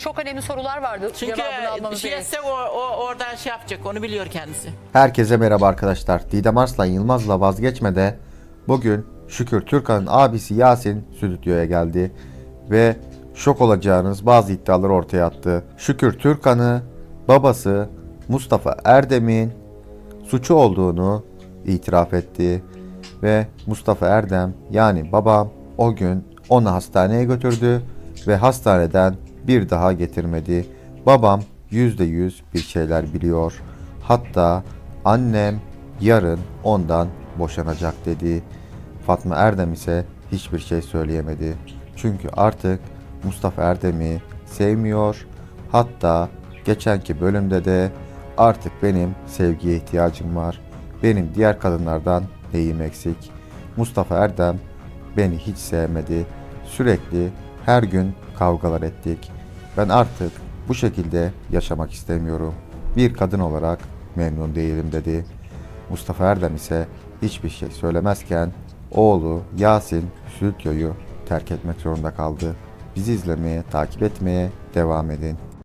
Çok önemli sorular vardı. Çünkü Cevabını almamız şey etse o, o oradan şey yapacak onu biliyor kendisi. Herkese merhaba arkadaşlar. Didem Arslan Yılmaz'la vazgeçmede bugün Şükür Türkan'ın abisi Yasin stüdyoya geldi ve şok olacağınız bazı iddiaları ortaya attı. Şükür Türkan'ı babası Mustafa Erdem'in suçu olduğunu itiraf etti ve Mustafa Erdem yani babam o gün onu hastaneye götürdü ve hastaneden bir daha getirmedi. Babam yüzde yüz bir şeyler biliyor. Hatta annem yarın ondan boşanacak dedi. Fatma Erdem ise hiçbir şey söyleyemedi. Çünkü artık Mustafa Erdem'i sevmiyor. Hatta geçenki bölümde de artık benim sevgiye ihtiyacım var. Benim diğer kadınlardan neyim eksik? Mustafa Erdem beni hiç sevmedi. Sürekli her gün kavgalar ettik. Ben artık bu şekilde yaşamak istemiyorum. Bir kadın olarak memnun değilim dedi. Mustafa Erdem ise hiçbir şey söylemezken oğlu Yasin stüdyoyu terk etmek zorunda kaldı. Bizi izlemeye, takip etmeye devam edin.